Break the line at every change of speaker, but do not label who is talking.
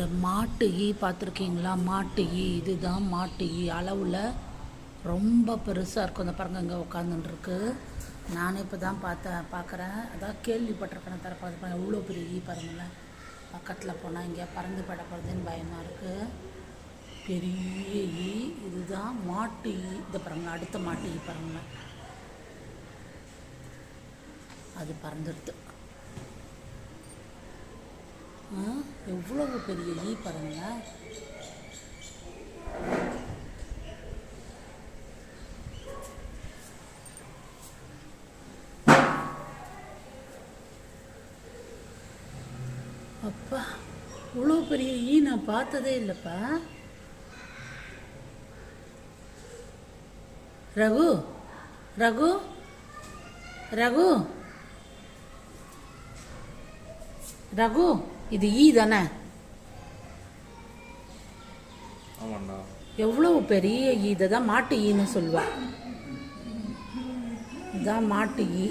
இந்த மாட்டு ஈ பார்த்துருக்கீங்களா? மாட்டு ஈ இதுதான் மாட்டு ஈ. அளவில் ரொம்ப பெருசாக இருக்கும். அந்த பாருங்க இங்கே உட்காந்துருக்கு நானே இப்போ தான் பார்த்தேன் பார்க்குறேன். அதான் கேள்விப்பட்டிருக்கேன். தர பார்த்து எவ்வளோ பெரிய ஈ பாருங்களேன் பக்கத்தில் போனால் இங்கே பறந்து பட போகிறதுன்னு பயமாக இருக்குது பெரிய ஈ இதுதான் மாட்டு ஈ. இதை பாருங்க அடுத்த மாட்டு ஈ பாருங்களேன். அது பறந்துடுது. எவ்வளவு பெரிய ஈ பாருங்களா? அப்பா இவ்வளோ பெரிய ஈ நான் பார்த்ததே இல்லைப்பா. ரகு ரகு ரகு ரகு. இது ஈ தானே? எவ்வளவு பெரிய ஈ? இதை தான் மாட்டு ஈன்னு சொல்லுவா. இதுதான் மாட்டு ஈ.